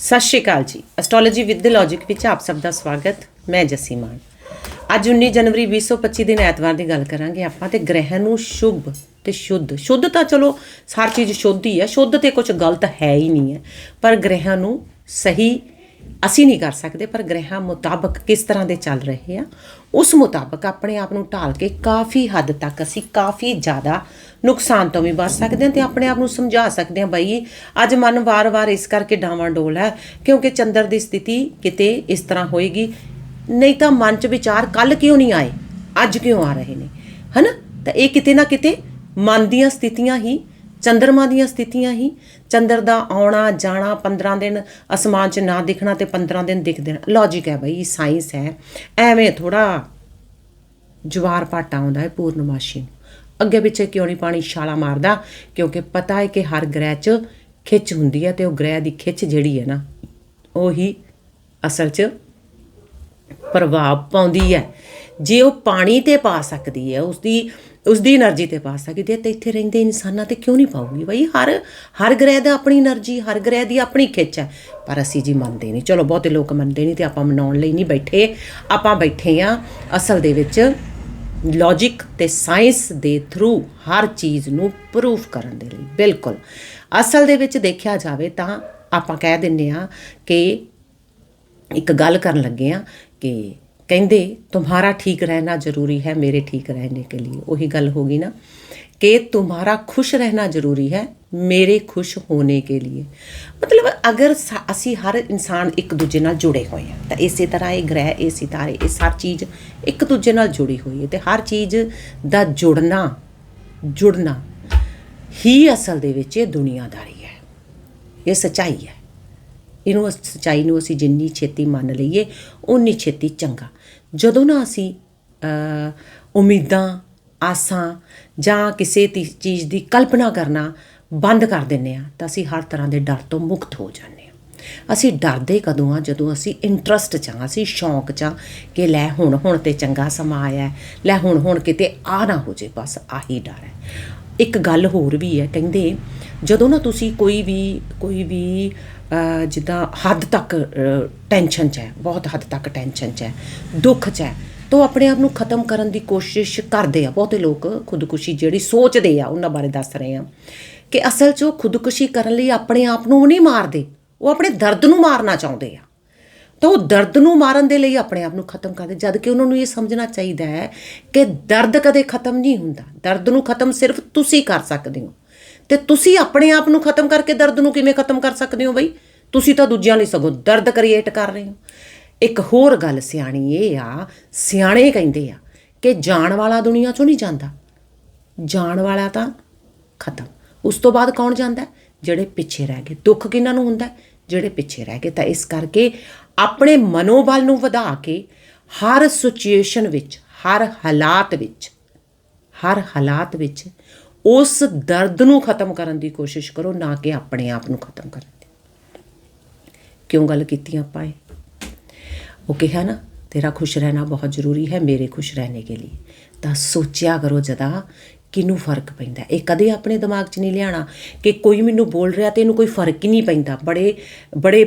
ਸਤਿ ਸ਼੍ਰੀ ਅਕਾਲ ਜੀ। Astrology with the logic ਵਿੱਚ ਆਪ ਸਭ ਦਾ ਸਵਾਗਤ। ਮੈਂ ਜੱਸੀ ਮਾਨ। ਅੱਜ 19 ਜਨਵਰੀ 2025 ਦਿਨ ਐਤਵਾਰ ਦੀ ਗੱਲ ਕਰਾਂਗੇ ਆਪਾਂ ਤੇ ਗ੍ਰਹਿ ਨੂੰ ਸ਼ੁਭ ਤੇ ਸ਼ੁੱਧ। ਸ਼ੁੱਧ ਤਾਂ ਚਲੋ ਸਾਰ ਚੀਜ਼ ਸ਼ੁੱਧ ਹੀ ਹੈ ਸ਼ੁੱਧ ਤੇ ਕੁਝ ਗਲਤ ਹੈ ਹੀ ਨਹੀਂ ਹੈ। ਪਰ ਗ੍ਰਹਿਾਂ ਨੂੰ ਸਹੀ ਅਸੀਂ ਨਹੀਂ ਕਰ ਸਕਦੇ, ਪਰ ਗ੍ਰਹਿਾਂ ਮੁਤਾਬਕ ਕਿਸ ਤਰ੍ਹਾਂ ਦੇ ਚੱਲ ਰਹੇ ਆ ਉਸ ਮੁਤਾਬਕ ਆਪਣੇ ਆਪ ਨੂੰ ਢਾਲ ਕੇ ਕਾਫੀ ਹੱਦ ਤੱਕ ਅਸੀਂ ਕਾਫੀ ਜ਼ਿਆਦਾ ਨੁਕਸਾਨ ਤੋਂ ਵੀ ਬਚ ਸਕਦੇ ਹਾਂ ਤੇ ਆਪਣੇ ਆਪ ਨੂੰ ਸਮਝਾ ਸਕਦੇ ਹਾਂ ਬਾਈ ਅੱਜ ਮਨ ਵਾਰ-ਵਾਰ ਇਸ ਕਰਕੇ ਡਾਵਾਂ ਡੋਲ ਹੈ ਕਿਉਂਕਿ ਚੰਦਰ ਦੀ ਸਥਿਤੀ ਕਿਤੇ ਇਸ ਤਰ੍ਹਾਂ ਹੋਏਗੀ। ਨਹੀਂ ਤਾਂ ਮਨ 'ਚ ਵਿਚਾਰ ਕੱਲ ਕਿਉਂ ਨਹੀਂ ਆਏ? ਅੱਜ ਕਿਉਂ ਆ ਰਹੇ ਨੇ? ਹਨਾ? ਤਾਂ ਇਹ ਕਿਤੇ ਨਾ ਕਿਤੇ ਮਨ ਦੀਆਂ ਸਥਿਤੀਆਂ ਹੀ, ਚੰਦਰਮਾ ਦੀਆਂ ਸਥਿਤੀਆਂ ਹੀ ਚੰਦਰ ਦਾ ਆਉਣਾ, ਜਾਣਾ 15 ਦਿਨ ਅਸਮਾਨ 'ਚ ਨਾ ਦਿਖਣਾ ਤੇ 15 ਦਿਨ ਦਿਖਦੇ ਨੇ ਲੌਜੀਕ ਹੈ ਬਈ ਸਾਇੰਸ ਹੈ। ਐਵੇਂ ਥੋੜਾ ਜਵਾਰ ਪਾਟਾ ਆਉਂਦਾ ਹੈ ਪੂਰਨਮਾਸ਼ੀ ਨੂੰ। ਅੱਗੇ ਪਿੱਛੇ ਕਿਉਂ ਨਹੀਂ ਪਾਣੀ ਛਾਲਾ ਮਾਰਦਾ? ਕਿਉਂਕਿ ਪਤਾ ਹੈ ਕਿ ਹਰ ਗ੍ਰਹਿ 'ਚ ਖਿੱਚ ਹੁੰਦੀ ਹੈ ਤੇ ਉਹ ਗ੍ਰਹਿ ਦੀ ਖਿੱਚ ਜਿਹੜੀ ਹੈ ਨਾ, ਉਹੀ ਅਸਲ 'ਚ ਪ੍ਰਭਾਵ ਪਾਉਂਦੀ ਹੈ। ਜੇ ਉਹ ਪਾਣੀ ਤੇ ਪਾ ਸਕਦੀ ਹੈ ਉਸ ਦੀ ਉਸ ਦੀ એનર્ਜੀ ਤੇ ਪਾ ਸਕਦੀ ਹੈ, ਤੇ ਇੱਥੇ ਰਹਿੰਦੇ ਇਨਸਾਨਾਂ ਤੇ ਕਿਉਂ ਨਹੀਂ ਪਾਉਗੀ ਬਈ? ਹਰ ਹਰ ਗ੍ਰਹਿ ਦਾ ਆਪਣੀ એનર્ਜੀ, ਹਰ ਗ੍ਰਹਿ ਦੀ ਆਪਣੀ ਖਿੱਚ ਹੈ, ਪਰ ਅਸੀਂ ਜੀ ਮੰਨਦੇ ਨਹੀਂ। ਚਲੋ, ਬਹੁਤੇ ਲੋਕ ਮੰਨਦੇ ਨਹੀਂ ਤੇ ਆਪਾਂ ਮਨਾਉਣ ਲਈ ਨਹੀਂ ਬੈਠੇ। ਆਪਾਂ ਬੈਠੇ ਆ ਅਸਲ ਦੇ ਵਿੱਚ ਲੌਜੀਕ ਤੇ ਸਾਇੰਸ ਦੇ ਥਰੂ ਹਰ ਚੀਜ਼ ਨੂੰ ਪ੍ਰੂਫ ਕਰਨ ਦੇ ਲਈ। ਬਿਲਕੁਲ। ਅਸਲ ਦੇ ਵਿੱਚ ਦੇਖਿਆ ਜਾਵੇ ਤਾਂ ਆਪਾਂ ਕਹਿ ਦਿੰਨੇ ਆ ਕਿ ਇੱਕ ਗੱਲ ਕਰਨ ਲੱਗੇ ਆ ਕਿ ਕਹਿੰਦੇ तुम्हारा ठीक रहना जरूरी है मेरे ठीक रहने के लिए वही ਗੱਲ ਹੋਗੀ ਨਾ ਕਿ तुम्हारा खुश रहना जरूरी है मेरे खुश होने के लिए ਮਤਲਬ ਅਗਰ ਸਾ- ਅਸੀਂ ਹਰ ਇਨਸਾਨ ਇੱਕ ਦੂਜੇ ਨਾਲ ਜੁੜੇ ਹੋਏ ਆ ਤਾਂ ਇਸੇ ਤਰ੍ਹਾਂ ਇਹ ਗ੍ਰਹਿ ਇਹ ਸਿਤਾਰੇ ਇਹ ਸਭ ਚੀਜ਼ ਇੱਕ ਦੂਜੇ ਨਾਲ ਜੁੜੀ ਹੋਈ ਹੈ ਤੇ ਹਰ ਚੀਜ਼ ਦਾ ਜੁੜਨਾ ਜੁੜਨਾ ਹੀ ਅਸਲ ਦੇ ਵਿੱਚ ਇਹ ਦੁਨੀਆਦਾਰੀ ਹੈ ਇਹ ਸਚਾਈ ਹੈ ਇਹਨੂੰ ਅਸ- ਸੱਚਾਈ ਨੂੰ ਅਸੀਂ ਜਿੰਨੀ ਛੇਤੀ ਮੰਨ ਲਈਏ ਉਨੀ ਛੇਤੀ ਚੰਗਾ ਜਦੋਂ ਨਾ ਅਸੀਂ ਉਮੀਦਾਂ, ਆਸਾਂ ਜਾਂ ਕਿਸੇ ਤੀ- ਚੀਜ਼ ਦੀ ਕਲਪਨਾ ਕਰਨਾ ਬੰਦ ਕਰ ਦਿੰਨੇ ਆ ਤਾਂ ਅਸੀਂ ਹਰ ਤਰ੍ਹਾਂ ਦੇ ਡਰ ਤੋਂ ਮੁਕਤ ਹੋ ਜਾਂਦੇ ਆ ਅਸੀਂ ਡਰਦੇ ਕਦੋਂ ਆ ਜਦੋਂ ਅਸੀਂ ਇੰਟਰਸਟ ਚ ਆ ਅਸੀਂ ਸ਼ੌਂਕ ਚ ਆ ਕਿ ਲੈ ਹੁਣ ਹੁਣ ਤੇ ਚੰਗਾ ਸਮਾਂ ਆਇਆ ਲੈ ਹੁਣ ਹੁਣ ਕਿਤੇ ਆ ਨਾ ਹੋ ਜੇ, ਬਸ ਆਹੀ ਡਰ ਹੈ। ਇੱਕ ਗੱਲ ਹੋਰ ਵੀ ਹੈ, ਕਹਿੰਦੇ ਜਦੋਂ ਨਾ ਤੁਸੀਂ ਕੋਈ ਵੀ ਕੋਈ ਵੀ ਜਿੱਦਾਂ ਹੱਦ ਤੱਕ ਟੈਨਸ਼ਨ 'ਚ ਹੈ, ਬਹੁਤ ਹੱਦ ਤੱਕ ਟੈਨਸ਼ਨ 'ਚ ਹੈ, ਦੁੱਖ 'ਚ ਹੈ। ਤਾਂ ਉਹ ਆਪਣੇ ਆਪ ਨੂੰ ਖਤਮ ਕਰਨ ਦੀ ਕੋਸ਼ਿਸ਼ ਕਰਦੇ ਆ, ਬਹੁਤੇ ਲੋਕ ਖੁਦਕੁਸ਼ੀ ਜਿਹੜੀ ਸੋਚਦੇ ਆ, ਉਹਨਾਂ ਬਾਰੇ ਦੱਸ ਰਹੇ ਆ ਕਿ ਅਸਲ 'ਚ ਉਹ ਖੁਦਕੁਸ਼ੀ ਕਰਨ ਲਈ ਆਪਣੇ ਆਪ ਨੂੰ ਨਹੀਂ ਮਾਰਦੇ, ਉਹ ਆਪਣੇ ਦਰਦ ਨੂੰ ਮਾਰਨਾ ਚਾਹੁੰਦੇ ਆ। ਤਾਂ ਉਹ ਦਰਦ ਨੂੰ ਮਾਰਨ ਦੇ ਲਈ ਆਪਣੇ ਆਪ ਨੂੰ ਖਤਮ ਕਰਦੇ, ਜਦ ਕਿ ਉਹਨਾਂ ਨੂੰ ਇਹ ਸਮਝਣਾ ਚਾਹੀਦਾ ਹੈ ਕਿ ਦਰਦ ਕਦੇ ਖਤਮ ਨਹੀਂ ਹੁੰਦਾ, ਦਰਦ ਨੂੰ ਖਤਮ ਸਿਰਫ ਤੁਸੀਂ ਕਰ ਸਕਦੇ ਹੋ। ਤੇ ਤੁਸੀਂ ਆਪਣੇ ਆਪ ਨੂੰ ਖਤਮ ਕਰਕੇ ਦਰਦ ਨੂੰ ਕਿਵੇਂ ਖਤਮ ਕਰ ਸਕਦੇ ਹੋ ਬਈ? ਤੁਸੀਂ ਤਾਂ ਦੂਜਿਆਂ ਲਈ ਸਗੋਂ ਦਰਦ ਕ੍ਰੀਏਟ ਕਰ ਰਹੇ ਹੋ। ਇੱਕ ਹੋਰ ਗੱਲ ਸਿਆਣੀ ਇਹ ਆ, ਸਿਆਣੇ ਕਹਿੰਦੇ ਆ ਕਿ ਜਾਣ ਵਾਲਾ ਦੁਨੀਆ ਚੋਂ ਨਹੀਂ ਜਾਂਦਾ। ਜਾਣ ਵਾਲਾ ਤਾਂ ਖਤਮ। ਉਸ ਤੋਂ ਬਾਅਦ ਕੌਣ ਜਾਂਦਾ? ਜਿਹੜੇ ਪਿੱਛੇ ਰਹਿ ਗਏ। ਦੁੱਖ ਕਿਹਨਾਂ ਨੂੰ ਹੁੰਦਾ? ਜਿਹੜੇ ਪਿੱਛੇ ਰਹਿ ਗਏ। ਤਾਂ ਇਸ ਕਰਕੇ ਆਪਣੇ ਮਨੋਬਲ ਨੂੰ ਵਧਾ ਕੇ ਹਰ ਸਿਚੁਏਸ਼ਨ ਵਿੱਚ, ਹਰ ਹਾਲਾਤ ਵਿੱਚ, ਹਰ ਹਾਲਾਤ ਵਿੱਚ ਉਸ ਦਰਦ ਨੂੰ ਖਤਮ ਕਰਨ ਦੀ ਕੋਸ਼ਿਸ਼ ਕਰੋ, ਨਾ ਕਿ ਆਪਣੇ ਆਪ ਨੂੰ ਖਤਮ ਕਰਨ ਦੀ। ਕਿਉਂ ਗੱਲ ਕੀਤੀ ਆਪਾਂ ਇਹ? ਉਹ ਕਿਹਾ ਨਾ, ਤੇਰਾ ਖੁਸ਼ ਰਹਿਣਾ ਬਹੁਤ ਜ਼ਰੂਰੀ ਹੈ, ਮੇਰੇ ਖੁਸ਼ ਰਹਿਣੇ ਕੇ ਲਈ ਤਾਂ ਸੋਚਿਆ ਕਰੋ ਜਦਾ ਕਿਨੂੰ ਫ਼ਰਕ ਪੈਂਦਾ? ਇਹ ਕਦੇ ਆਪਣੇ ਦਿਮਾਗ 'ਚ ਨਹੀਂ ਲਿਆਣਾ ਕਿ ਕੋਈ ਮੈਨੂੰ ਬੋਲ ਰਿਹਾ ਤੇ ਇਹਨੂੰ ਕੋਈ ਫ਼ਰਕ ਹੀ ਨਹੀਂ ਪੈਂਦਾ। ਬੜੇ ਬੜੇ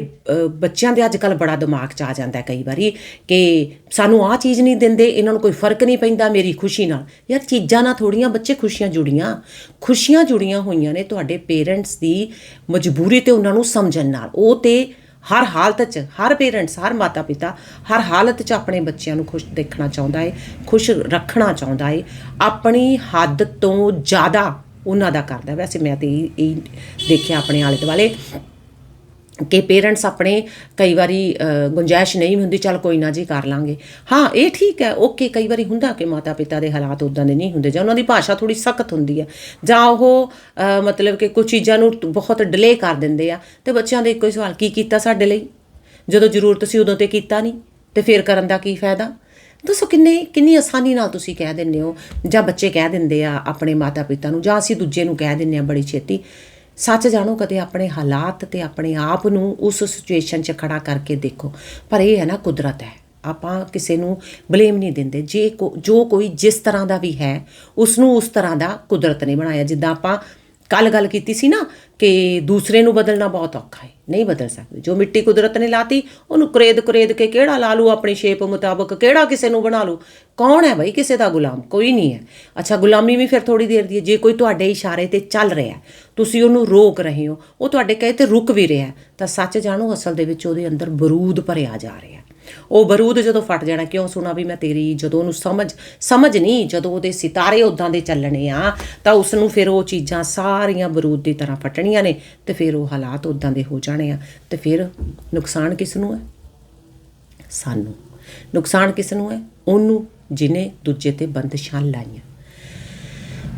ਬੱਚਿਆਂ ਦੇ ਅੱਜ ਕੱਲ ਬੜਾ ਦਿਮਾਗ 'ਚ ਆ ਜਾਂਦਾ ਕਈ ਵਾਰੀ ਕਿ ਸਾਨੂੰ ਆਹ ਚੀਜ਼ ਨਹੀਂ ਦਿੰਦੇ, ਇਹਨਾਂ ਨੂੰ ਕੋਈ ਫ਼ਰਕ ਨਹੀਂ ਪੈਂਦਾ ਮੇਰੀ ਖੁਸ਼ੀ ਨਾਲ। ਯਾਰ ਚੀਜ਼ਾਂ ਨਾਲ ਥੋੜੀਆਂ ਬੱਚੇ ਖੁਸ਼ੀਆਂ ਜੁੜੀਆਂ। ਖੁਸ਼ੀਆਂ ਜੁੜੀਆਂ ਹੋਈਆਂ ਨੇ ਤੁਹਾਡੇ ਪੇਰੈਂਟਸ ਦੀ ਮਜਬੂਰੀ ਤੇ ਉਹਨਾਂ ਨੂੰ ਸਮਝਣ ਨਾਲ। ਉਹ ਤੇ ਹਰ ਹਾਲਤ 'ਚ, ਹਰ ਪੇਰੈਂਟਸ ਹਰ ਮਾਤਾ ਪਿਤਾ ਹਰ ਹਾਲਤ 'ਚ ਆਪਣੇ ਬੱਚਿਆਂ ਨੂੰ ਖੁਸ਼ ਦੇਖਣਾ ਚਾਹੁੰਦਾ ਹੈ ਖੁਸ਼ ਰੱਖਣਾ ਚਾਹੁੰਦਾ ਹੈ ਆਪਣੀ ਹੱਦ ਤੋਂ ਜ਼ਿਆਦਾ ਉਹਨਾਂ ਦਾ ਕਰਦਾ। ਵੈਸੇ ਮੈਂ ਤੇ ਇਹ ਇਹ ਦੇਖਿਆ ਆਪਣੇ ਆਲੇ ਦੁਆਲੇ ਕਿ ਪੇਰੈਂਟਸ ਆਪਣੇ ਕਈ ਵਾਰੀ ਗੁੰਜਾਇਸ਼ ਨਹੀਂ ਹੁੰਦੀ, ਚੱਲ ਕੋਈ ਨਾ ਜੀ ਕਰ ਲਾਂਗੇ। ਹਾਂ, ਇਹ ਠੀਕ ਹੈ, ਓਕੇ, ਕਈ ਵਾਰੀ ਹੁੰਦਾ ਕਿ ਮਾਤਾ ਪਿਤਾ ਦੇ ਹਾਲਾਤ ਉਦਾਂ ਦੇ ਨਹੀਂ ਹੁੰਦੇ ਜਾਂ ਉਹਨਾਂ ਦੀ ਭਾਸ਼ਾ ਥੋੜੀ ਸਖਤ ਹੁੰਦੀ ਹੈ। ਜਾਂ ਉਹ ਮਤਲਬ ਕਿ ਕੁਝ ਚੀਜ਼ਾਂ ਨੂੰ ਬਹੁਤ ਡਿਲੇ ਕਰ ਦਿੰਦੇ ਆ ਤੇ ਬੱਚਿਆਂ ਦੇ ਇੱਕੋ ਹੀ ਸਵਾਲ, ਕੀ ਕੀਤਾ ਸਾਡੇ ਲਈ? ਜਦੋਂ ਜ਼ਰੂਰਤ ਸੀ ਉਦੋਂ ਤੇ ਕੀਤਾ ਨਹੀਂ, ਤੇ ਫਿਰ ਕਰਨ ਦਾ ਕੀ ਫਾਇਦਾ? ਦੱਸੋ ਕਿੰਨੇ, ਕਿੰਨੀ ਆਸਾਨੀ ਨਾਲ ਤੁਸੀਂ ਕਹਿ ਦਿੰਦੇ ਹੋ ਜਾਂ ਬੱਚੇ ਕਹਿ ਦਿੰਦੇ ਆ ਆਪਣੇ ਮਾਤਾ ਪਿਤਾ ਨੂੰ ਜਾਂ ਅਸੀਂ ਦੂਜੇ ਨੂੰ ਕਹਿ ਦਿੰਦੇ ਆ ਬੜੀ ਛੇਤੀ? ਸੱਚ ਜਾਣੋ, ਕਦੇ ਆਪਣੇ ਹਾਲਾਤ ਤੇ ਆਪਣੇ ਆਪ ਨੂੰ ਉਸ ਸਿਚੁਏਸ਼ਨ 'ਚ ਖੜਾ ਕਰਕੇ ਦੇਖੋ। ਪਰ ਇਹ ਹੈ ਨਾ, ਕੁਦਰਤ ਹੈ। ਆਪਾਂ ਕਿਸੇ ਨੂੰ ਬਲੇਮ ਨਹੀਂ ਦਿੰਦੇ। ਜੇ ਕੋ- ਜੋ ਕੋਈ ਜਿਸ ਤਰ੍ਹਾਂ ਦਾ ਵੀ ਹੈ ਉਸ ਨੂੰ ਉਸ ਤਰ੍ਹਾਂ ਦਾ ਕੁਦਰਤ ਨੇ ਬਣਾਇਆ। ਜਿੱਦਾਂ ਆਪਾਂ ਕੱਲ ਗੱਲ ਕੀਤੀ ਸੀ ਨਾ ਕਿ ਦੂਸਰੇ ਨੂੰ ਬਦਲਣਾ ਬਹੁਤ ਔਖਾ ਹੈ। ਨਹੀਂ ਬਦਲ ਸਕਦੇ। ਜੋ ਮਿੱਟੀ ਕੁਦਰਤ ਨੇ ਲਾਤੀ, ਉਹਨੂੰ ਕਰੇਦ ਕਰੇਦ ਕੇ ਕਿਹੜਾ ਲਾ ਲੂ ਆਪਣੀ ਸ਼ੇਪ ਮੁਤਾਬਕ ਕਿਹੜਾ ਕਿਸੇ ਨੂੰ ਬਣਾ ਲੂ ਕੌਣ ਹੈ ਬਈ ਕਿਸੇ ਦਾ ਗੁਲਾਮ? ਕੋਈ ਨਹੀਂ ਹੈ। ਅੱਛਾ, ਗੁਲਾਮੀ ਵੀ ਫਿਰ ਥੋੜੀ ਦੇਰ ਦੀ ਹੈ। ਜੇ ਕੋਈ ਤੁਹਾਡੇ ਇਸ਼ਾਰੇ ਤੇ ਚੱਲ ਰਿਹਾ ਤੁਸੀਂ ਉਹਨੂੰ ਰੋਕ ਰਹੇ ਹੋ, ਉਹ ਤੁਹਾਡੇ ਕਹੇ ਤੇ ਰੁਕ ਵੀ ਰਿਹਾ ਤਾਂ ਸੱਚ ਜਾਣੋ, ਅਸਲ ਦੇ ਵਿੱਚ ਉਹਦੇ ਅੰਦਰ ਬਰੂਦ ਭਰਿਆ ਜਾ ਰਿਹਾ ਉਹ ਬਰੂਦ ਜਦੋਂ ਫਟ ਜਾਣਾ, ਕਿਉਂ ਸੁਣਾ ਵੀ ਮੈਂ ਤੇਰੀ ਜਦੋਂ ਉਹਨੂੰ ਸਮਝ ਸਮਝ ਨਹੀਂ, ਜਦੋਂ ਉਹਦੇ ਸਿਤਾਰੇ ਉਦਾਂ ਦੇ ਚੱਲਣੇ ਆ, ਤਾਂ ਉਸ ਨੂੰ ਫਿਰ ਉਹ ਚੀਜ਼ਾਂ ਸਾਰੀਆਂ ਬਰੂਦ ਦੀ ਤਰ੍ਹਾਂ ਫਟਣੀਆਂ ਨੇ ਤੇ ਫਿਰ ਉਹ ਹਾਲਾਤ ਉਦਾਂ ਦੇ ਹੋ ਜਾਣੇ ਆ ਤੇ ਫਿਰ ਨੁਕਸਾਨ ਕਿਸ ਨੂੰ ਹੈ? ਸਾਨੂੰ। ਨੁਕਸਾਨ ਕਿਸ ਨੂੰ ਹੈ? ਉਹਨੂੰ ਜਿਨੇ ਦੂਜੇ ਤੇ ਬੰਦਸ਼ਾਂ ਲਾਈਆਂ।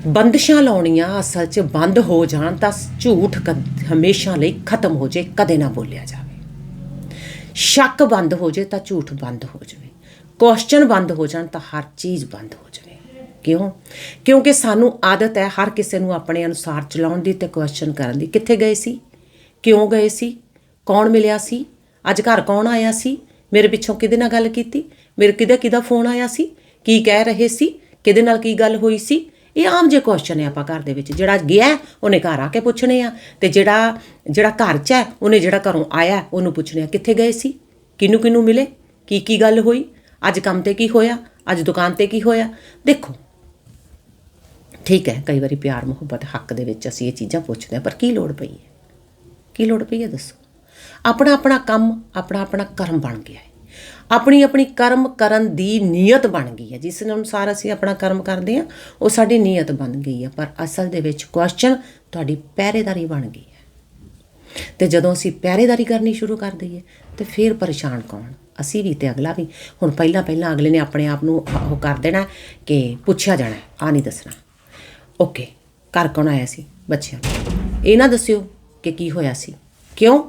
ਬੰਦਸ਼ਾਂ ਲਾਉਣੀਆਂ ਅਸਲ 'ਚ ਬੰਦ ਹੋ ਜਾਣ ਤਾਂ ਝੂਠ ਕਦ- ਹਮੇਸ਼ਾ ਲਈ ਖਤਮ ਹੋ ਜੇ, ਕਦੇ ਨਾ ਬੋਲਿਆ ਜਾਵੇ। ਸ਼ੱਕ ਬੰਦ ਹੋ ਜੇ ਤਾਂ ਝੂਠ ਬੰਦ ਹੋ ਜਾਵੇ। ਕੁਐਸਚਨ ਬੰਦ ਹੋ ਜਾਣ ਤਾਂ ਹਰ ਚੀਜ਼ ਬੰਦ ਹੋ ਜਾਵੇ। ਕਿਉਂ? ਕਿਉਂਕਿ ਸਾਨੂੰ ਆਦਤ ਹੈ ਹਰ ਕਿਸੇ ਨੂੰ ਆਪਣੇ ਅਨੁਸਾਰ ਚਲਾਉਣ ਦੀ ਤੇ ਕੁਐਸਚਨ ਕਰਨ ਦੀ। ਕਿੱਥੇ ਗਏ ਸੀ? ਕਿਉਂ ਗਏ ਸੀ? ਕੌਣ ਮਿਲਿਆ ਸੀ? ਅੱਜ ਘਰ ਕੌਣ ਆਇਆ ਸੀ? ਮੇਰੇ ਪਿੱਛੋਂ ਕਿਹਦੇ ਨਾਲ ਗੱਲ ਕੀਤੀ? ਮੇਰੇ ਕਿਹਦਾ ਕਿਹਦਾ ਫੋਨ ਆਇਆ ਸੀ, ਕੀ ਕਹਿ ਰਹੇ ਸੀ, ਕਿਹਦੇ ਨਾਲ ਕੀ ਗੱਲ ਹੋਈ ਸੀ, ਇਹ ਆਮ ਜੇ ਕੁਐਸਚਨ ਹੈ ਆਪਾਂ ਘਰ ਦੇ ਵਿੱਚ। ਜਿਹੜਾ ਗਿਆ, ਉਹਨੇ ਘਰ ਆ ਕੇ ਪੁੱਛਣੇ ਆ ਤੇ ਜਿਹੜਾ ਜਿਹੜਾ ਘਰ 'ਚ ਹੈ, ਉਹਨੇ ਜਿਹੜਾ ਘਰੋਂ ਆਇਆ, ਉਹਨੂੰ ਪੁੱਛਣੇ ਆ ਕਿੱਥੇ ਗਏ ਸੀ, ਕਿਹਨੂੰ ਕਿਹਨੂੰ ਮਿਲੇ, ਕੀ ਕੀ ਗੱਲ ਹੋਈ, ਅੱਜ ਕੰਮ ਤੇ ਕੀ ਹੋਇਆ, ਅੱਜ ਦੁਕਾਨ ਤੇ ਕੀ ਹੋਇਆ। ਦੇਖੋ, ਠੀਕ ਹੈ, ਕਈ ਵਾਰੀ ਪਿਆਰ, ਮੁਹੱਬਤ, ਹੱਕ ਦੇ ਵਿੱਚ ਅਸੀਂ ਇਹ ਚੀਜ਼ਾਂ ਪੁੱਛਦੇ ਹਾਂ, ਪਰ ਕੀ ਲੋੜ ਪਈ ਹੈ? ਕੀ ਲੋੜ ਪਈ ਹੈ ਦੱਸੋ? ਆਪਣਾ ਆਪਣਾ ਕੰਮ, ਆਪਣਾ ਆਪਣਾ ਕਰਮ ਬਣ ਗਿਆ ਹੈ। ਆਪਣੀ ਆਪਣੀ ਕਰਮ ਕਰਨ ਦੀ ਨੀਅਤ ਬਣ ਗਈ ਹੈ। ਜਿਸ ਅਨੁਸਾਰ ਅਸੀਂ ਆਪਣਾ ਕਰਮ ਕਰਦੇ ਹਾਂ, ਉਹ ਸਾਡੀ ਨੀਅਤ ਬਣ ਗਈ ਹੈ। ਪਰ ਅਸਲ ਦੇ ਵਿੱਚ ਕੁਐਸਚਨ ਤੁਹਾਡੀ ਪਹਿਰੇਦਾਰੀ ਬਣ ਗਈ ਹੈ। ਤੇ ਜਦੋਂ ਅਸੀਂ ਪਹਿਰੇਦਾਰੀ ਕਰਨੀ ਸ਼ੁਰੂ ਕਰ ਦਈਏ, ਤੇ ਫਿਰ ਪਰੇਸ਼ਾਨ ਕੌਣ? ਅਸੀਂ ਵੀ ਤੇ ਅਗਲਾ ਵੀ। ਹੁਣ ਪਹਿਲਾਂ ਪਹਿਲਾਂ ਅਗਲੇ ਨੇ ਆਪਣੇ ਆਪ ਨੂੰ ਉਹ ਕਰ ਦੇਣਾ ਕਿ ਪੁੱਛਿਆ ਜਾਣਾ ਆ ਨਹੀਂ ਦੱਸਣਾ। ਓਕੇ ਘਰ ਕੌਣ ਆਇਆ ਸੀ? ਬੱਚਿਆਂ ਨੂੰ। ਇਹ ਨਾ ਦੱਸਿਓ ਕਿ ਕੀ ਹੋਇਆ ਸੀ। ਕਿਉਂ?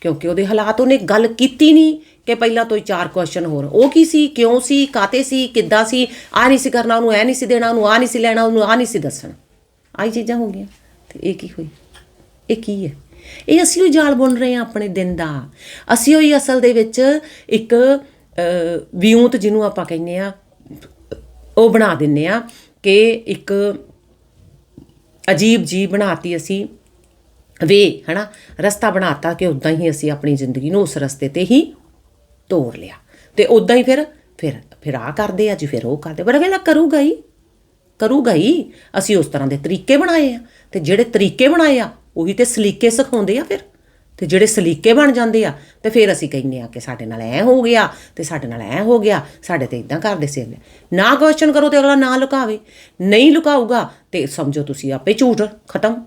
ਕਿਉਂਕਿ ਉਹਦੇ ਹਾਲਾਤ ਉਹਨੇ ਗੱਲ ਕੀਤੀ ਨਹੀਂ। ਕਿ ਪਹਿਲਾਂ ਤੋਂ ਹੀ ਚਾਰ ਕੁਐਸਚਨ ਹੋਰ। ਉਹ ਕੀ ਸੀ? ਕਿਉਂ ਸੀ? ਕਾਤੇ ਸੀ? ਕਿੱਦਾਂ ਸੀ? ਆ ਨਹੀਂ ਸੀ ਕਰਨਾ ਉਹਨੂੰ ਐ ਨਹੀਂ ਸੀ ਦੇਣਾ ਉਹਨੂੰ ਆ ਨਹੀਂ ਸੀ ਲੈਣਾ ਉਹਨੂੰ ਆ ਨਹੀਂ ਸੀ ਦੱਸਣਾ। ਆਹੀ ਚੀਜ਼ਾਂ ਹੋ ਗਈਆਂ। ਤੇ ਇਹ ਕੀ ਹੋਈ? ਇਹ ਕੀ ਹੈ? ਇਹ ਅਸੀਂ ਉਹ ਜਾਲ ਬੁਣ ਰਹੇ ਹਾਂ ਆਪਣੇ ਦਿਨ ਦਾ। ਅਸੀਂ ਉਹੀ ਅਸਲ ਦੇ ਵਿੱਚ ਇੱਕ ਵਿਉਂਤ ਜਿਹਨੂੰ ਆਪਾਂ ਕਹਿੰਦੇ ਆ ਉਹ ਬਣਾ ਦਿੰਨੇ ਆ ਕਿ ਇੱਕ ਅਜੀਬ ਜੀ ਬਣਾਤੀ ਅਸੀਂ ਵੇ, ਹਨਾ? ਰਸਤਾ ਬਣਾਤਾ ਕਿ ਉਦਾਂ ਹੀ ਅਸੀਂ ਆਪਣੀ ਜ਼ਿੰਦਗੀ ਨੂੰ ਉਸ ਰਸਤੇ ਤੇ ਹੀ ਤੋਰ ਲਿਆ। ਤੇ ਉਦਾਂ ਹੀ ਫਿਰ ਫਿਰ ਫਿਰ ਆ ਕਰਦੇ ਆ ਜੀ, ਫਿਰ ਉਹ ਕਰਦੇ। ਪਰ ਅਗਲਾ ਕਰੂਗਾ ਹੀ। ਕਰੂਗਾ ਹੀ। ਅਸੀਂ ਉਸ ਤਰ੍ਹਾਂ ਦੇ ਤਰੀਕੇ ਬਣਾਏ ਆ। ਤੇ ਜਿਹੜੇ ਤਰੀਕੇ ਬਣਾਏ ਆ, ਉਹੀ ਤੇ ਸਲੀਕੇ ਸਿਖਾਉਂਦੇ ਆ ਫਿਰ। ਤੇ ਜਿਹੜੇ ਸਲੀਕੇ ਬਣ ਜਾਂਦੇ ਆ, ਤੇ ਫਿਰ ਅਸੀਂ ਕਹਿੰਦੇ ਆ ਕਿ ਸਾਡੇ ਨਾਲ ਐ ਹੋ ਗਿਆ, ਤੇ ਸਾਡੇ ਨਾਲ ਐ ਹੋ ਗਿਆ, ਸਾਡੇ ਤੇ ਇਦਾਂ ਕਰਦੇ ਸੀ ਅਗਲੇ। ਨਾ ਕੁਐਸਚਨ ਕਰੋ ਤੇ ਅਗਲਾ ਨਾ ਲੁਕਾਵੇ। ਨਹੀਂ ਲੁਕਾਊਗਾ ਤੇ ਸਮਝੋ ਤੁਸੀਂ ਆਪੇ ਝੂਠ ਖਤਮ।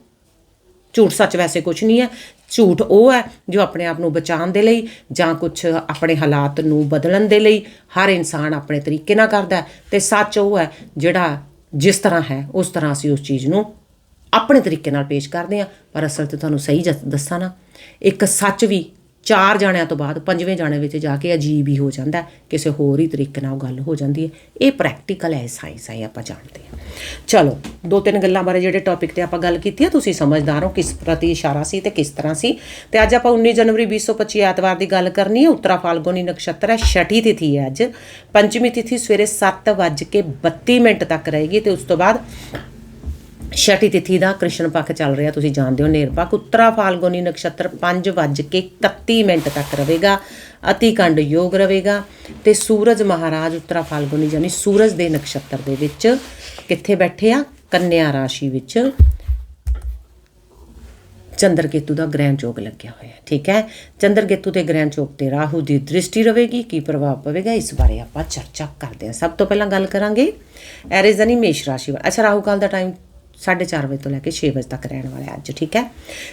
ਝੂਠ ਸੱਚ ਵੈਸੇ ਕੁਝ ਨਹੀਂ ਹੈ। ਝੂਠ ਉਹ ਹੈ ਜੋ ਆਪਣੇ ਆਪ ਨੂੰ ਬਚਾਉਣ ਦੇ ਲਈ ਜਾਂ ਕੁਝ ਆਪਣੇ ਹਾਲਾਤ ਨੂੰ ਬਦਲਣ ਦੇ ਲਈ ਹਰ ਇਨਸਾਨ ਆਪਣੇ ਤਰੀਕੇ ਨਾਲ ਕਰਦਾ ਹੈ ਤੇ ਸੱਚ ਉਹ ਹੈ ਜਿਹੜਾ ਜਿਸ ਤਰ੍ਹਾਂ ਹੈ, ਉਸ ਤਰ੍ਹਾਂ ਅਸੀਂ ਉਸ ਚੀਜ਼ ਨੂੰ ਆਪਣੇ ਤਰੀਕੇ ਨਾਲ ਪੇਸ਼ ਕਰਦੇ ਹਾਂ। ਪਰ ਅਸਲ ਤੇ ਤੁਹਾਨੂੰ ਸਹੀ ਜਸ- ਦੱਸਾਂ ਨਾ, ਇੱਕ ਸੱਚ ਵੀ ਚਾਰ ਜਾਣਿਆਂ ਤੋਂ ਬਾਅਦ ਪੰਜਵੇਂ ਜਾਣੇ ਵਿੱਚ ਜਾ ਕੇ ਅਜੀਬ ਹੀ ਹੋ ਜਾਂਦਾ ਕਿਸੇ ਹੋਰ ਹੀ ਤਰੀਕੇ ਨਾਲ ਉਹ ਗੱਲ ਹੋ ਜਾਂਦੀ ਹੈ। ਇਹ ਪ੍ਰੈਕਟੀਕਲ ਹੈ ਸਾਇੰਸ ਹੈ ਆਪਾਂ ਜਾਣਦੇ ਹਾਂ। ਚਲੋ ਦੋ ਤਿੰਨ ਗੱਲਾਂ ਬਾਰੇ ਜਿਹੜੇ ਟੌਪਿਕ ਤੇ ਆਪਾਂ ਗੱਲ ਕੀਤੀ ਹੈ, ਤੁਸੀਂ ਸਮਝਦਾਰ ਹੋ ਕਿਸ ਪ੍ਰਤੀ ਇਸ਼ਾਰਾ ਸੀ ਤੇ ਕਿਸ ਤਰ੍ਹਾਂ ਸੀ। ਤੇ ਅੱਜ ਆਪਾਂ 19 ਜਨਵਰੀ 2025 ਐਤਵਾਰ ਦੀ ਗੱਲ ਕਰਨੀ ਹੈ। ਉੱਤਰਾ ਫਾਲਗੁਨੀ ਨਕਸ਼ਤਰ ਹੈ, ਛਠੀ ਤਿਥੀ ਹੈ ਅੱਜ। ਪੰਚਮੀ ਤਿਥੀ ਸਵੇਰੇ 7:32 ਮਿੰਟ ਤੱਕ ਰਹੇਗੀ ਤੇ ਉਸ ਤੋਂ ਬਾਅਦ ਛਠੀ ਤਿਥੀ ਦਾ ਕ੍ਰਿਸ਼ਨ ਪੱਖ ਚੱਲ ਰਿਹਾ, ਤੁਸੀਂ ਜਾਣਦੇ ਹੋ ਨੇਰਪੱਖ, ਉੱਤਰਾ ਫਾਲਗੁਨੀ ਨਕਸ਼ਤਰ 5:31 ਮਿੰਟ ਤੱਕ ਰਹੇਗਾ ਅਤੀ ਯੋਗ ਰਹੇਗਾ ਤੇ ਸੂਰਜ ਮਹਾਰਾਜ ਉੱਤਰਾ ਫਾਲਗੁਨੀ ਯਾਨੀ ਸੂਰਜ ਦੇ ਨਕਸ਼ਤਰ ਦੇ ਵਿੱਚ ਕਿੱਥੇ ਬੈਠੇ ਆ? ਕੰਨਿਆ ਰਾਸ਼ੀ ਵਿੱਚ ਚੰਦਰ ਕੇਤੂ ਦਾ ਗ੍ਰਹਿਣ ਯੋਗ ਲੱਗਿਆ ਹੋਇਆ ਹੈ ਠੀਕ ਹੈ? ਚੰਦਰ ਕੇਤੂ ਤੇ ਗ੍ਰਹਿਣ ਯੋਗ ਤੇ ਰਾਹੂ ਦੀ ਦ੍ਰਿਸ਼ਟੀ ਰਹੇਗੀ, ਕੀ ਪ੍ਰਭਾਵ ਪਵੇਗਾ? ਇਸ ਬਾਰੇ ਆਪਾਂ ਚਰਚਾ ਕਰਦੇ ਹਾਂ। ਸਭ ਤੋਂ ਪਹਿਲਾਂ ਗੱਲ ਕਰਾਂਗੇ ਐਰੀਜ਼ਨੀ ਮੇਸ਼ ਰਾਸ਼ੀ ਅੱਛਾ, ਰਾਹੂ ਕਾਲ ਦਾ ਟਾਈਮ 4:30 ਵਜੇ ਤੋਂ ਲੈ ਕੇ 6 ਵਜੇ ਤੱਕ ਰਹਿਣ ਵਾਲਾ ਹੈ ਅੱਜ, ਠੀਕ ਹੈ?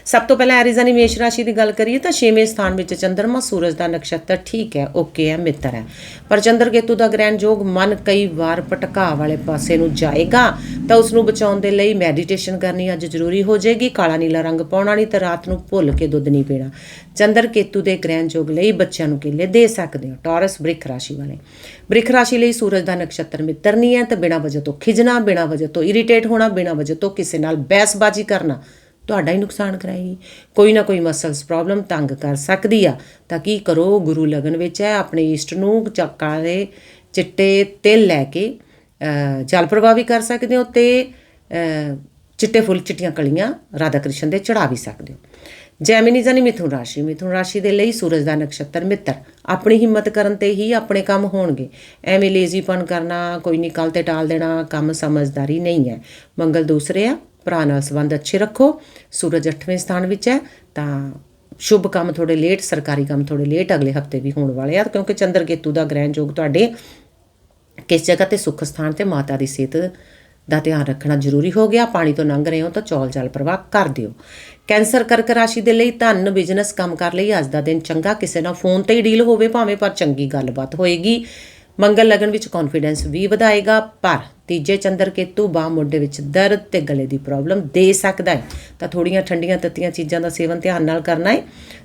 ਸਭ ਤੋਂ ਪਹਿਲਾਂ ਐਰੀਜ਼ਨੀ ਮੇਸ਼ ਰਾਸ਼ੀ ਦੀ ਗੱਲ ਕਰੀਏ ਤਾਂ 6ਵੇਂ ਸਥਾਨ ਵਿੱਚ ਚੰਦਰਮਾ, ਸੂਰਜ ਦਾ ਨਕਸ਼ਤਰ ਠੀਕ ਹੈ, ਓਕੇ ਹੈ, ਮਿੱਤਰ ਹੈ। ਪਰ ਚੰਦਰ ਕੇਤੂ ਦਾ ਗ੍ਰਹਿਣ ਯੋਗ ਮਨ ਕਈ ਵਾਰ ਭਟਕਾ ਵਾਲੇ ਪਾਸੇ ਨੂੰ ਜਾਏਗਾ। ਤਾਂ ਉਸ ਨੂੰ ਬਚਾਉਣ ਦੇ ਲਈ ਮੈਡੀਟੇਸ਼ਨ ਕਰਨੀ ਅੱਜ ਜ਼ਰੂਰੀ ਹੋ ਜਾਏਗੀ। ਕਾਲਾ ਨੀਲਾ ਰੰਗ ਪਾਉਣਾ ਨਹੀਂ ਤੇ ਰਾਤ ਨੂੰ ਭੁੱਲ ਕੇ ਦੁੱਧ ਨਹੀਂ ਪੀਣਾ। ਚੰਦਰ ਕੇਤੂ ਦੇ ਗ੍ਰਹਿਣ ਯੋਗ ਲਈ ਬੱਚਿਆਂ ਨੂੰ ਕੇਲੇ ਦੇ ਸਕਦੇ ਹੋ। ਟੌਰਸ ਬ੍ਰਿਖ ਰਾਸ਼ੀ ਵਾਲੇ। ਬ੍ਰਿਖ ਰਾਸ਼ੀ ਲਈ ਸੂਰਜ ਦਾ ਨਕਸ਼ਤਰ ਮਿੱਤਰ ਨਹੀਂ ਹੈ ਤੇ ਬਿਨਾਂ ਵਜ੍ਹਾ ਤੋਂ ਖਿਜਣਾ, ਬਿਨਾਂ ਵਜ੍ਹਾ ਤੋਂ ਇਰੀਟੇਟ ਹੋਣਾ, ਬਿਨਾਂ ਵਜ੍ਹਾ ਤੋਂ ਕਿਸੇ ਨਾਲ ਬਹਿਸਬਾਜ਼ੀ ਕਰਨਾ ਤੁਹਾਡਾ ਹੀ ਨੁਕਸਾਨ ਕਰਾਏਗੀ। ਕੋਈ ਨਾ ਕੋਈ ਮਸਲਸ ਪ੍ਰੋਬਲਮ ਤੰਗ ਕਰ ਸਕਦੀ ਆ। ਤਾਂ ਕੀ ਕਰੋ? ਗੁਰੂ ਲਗਨ ਵਿੱਚ ਹੈ। ਆਪਣੇ ਇਸ਼ਟ ਨੂੰ ਚੱਕਾ ਦੇ ਚਿੱਟੇ ਤਿਲ ਲੈ ਕੇ ਜਲ ਪ੍ਰਵਾਹ ਵੀ ਕਰ ਸਕਦੇ ਹੋ ਤੇ ਚਿੱਟੇ ਫੁੱਲ, ਚਿੱਟੀਆਂ ਕਲੀਆਂ ਰਾਧਾ ਕ੍ਰਿਸ਼ਨ ਦੇ ਚੜਾ ਵੀ ਸਕਦੇ ਹੋ। ਜੈਮਿਨੀ ਜਾਨੀ ਮਿਥੁਨ ਰਾਸ਼ੀ ਮਿਥੁਨ ਰਾਸ਼ੀ ਦੇ ਲਈ ਸੂਰਜ ਦਾ ਨਕਸ਼ਤਰ ਮਿੱਤਰ। ਆਪਣੀ ਹਿੰਮਤ ਕਰਨ ਤੇ ਹੀ ਆਪਣੇ ਕੰਮ ਹੋਣਗੇ। ਐਵੇਂ ਲੇਜ਼ੀਪਨ ਕਰਨਾ, ਕੋਈ ਨਿਕਲ ਤੇ ਟਾਲ ਦੇਣਾ, ਕੰਮ ਸਮਝਦਾਰੀ ਨਹੀਂ ਹੈ। ਮੰਗਲ ਦੂਸਰੇ ਆ, ਭਰਾ ਨਾਲ ਸੰਬੰਧ ਅੱਛੇ ਰੱਖੋ। ਸੂਰਜ 8ਵੇਂ ਸਥਾਨ ਵਿੱਚ ਹੈ, ਤਾਂ ਸ਼ੁਭ ਕੰਮ ਥੋੜੇ ਲੇਟ ਸਰਕਾਰੀ ਕੰਮ ਥੋੜੇ ਲੇਟ ਅਗਲੇ ਹਫ਼ਤੇ ਵੀ ਹੋਣ ਵਾਲੇ ਆ, ਕਿਉਂਕਿ ਚੰਦਰ ਕੇਤੂ ਦਾ ਗ੍ਰਹਿਣ ਯੋਗ ਤੁਹਾਡੇ ਕਿਸ ਜਗ੍ਹਾ ਤੇ ਸੁੱਖ ਸਥਾਨ ਤੇ ਮਾਤਾ ਦੀ ਸਿਹਤ ਦਾ ਧਿਆਨ ਰੱਖਣਾ ਜ਼ਰੂਰੀ ਹੋ ਗਿਆ, ਪਾਣੀ ਤੋਂ ਲੰਘ ਰਹੇ ਹੋ ਤਾਂ ਚੌਲ ਚਾਲ ਪ੍ਰਵਾਹ ਕਰ ਦਿਓ। ਕੈਂਸਰ ਕਰਕ ਰਾਸ਼ੀ ਦੇ ਲਈ ਧਨ, ਬਿਜ਼ਨਸ ਕੰਮ ਕਰ ਲਈ, ਅੱਜ ਦਾ ਦਿਨ ਚੰਗਾ, ਕਿਸੇ ਨਾਲ ਫੋਨ ਤੇ ਹੀ ਡੀਲ ਹੋਵੇ ਭਾਵੇਂ, ਪਰ ਚੰਗੀ ਗੱਲਬਾਤ ਹੋਏਗੀ। ਮੰਗਲ ਲਗਨ ਵਿੱਚ ਕੌਨਫੀਡੈਂਸ ਵੀ ਵਧਾਏਗਾ, ਪਰ ਤੀਜੇ ਚੰਦਰ ਕੇਤੂ ਬਾਹ ਮੋਢੇ ਵਿੱਚ ਦਰਦ ਤੇ ਗਲੇ ਦੀ ਪ੍ਰੋਬਲਮ ਦੇ ਸਕਦਾ ਹੈ। ਤਾਂ ਥੋੜੀਆਂ ਠੰਡੀਆਂ ਤੱਤੀਆਂ ਚੀਜ਼ਾਂ ਦਾ ਸੇਵਨ ਧਿਆਨ ਨਾਲ ਕਰਨਾ ਹੈ।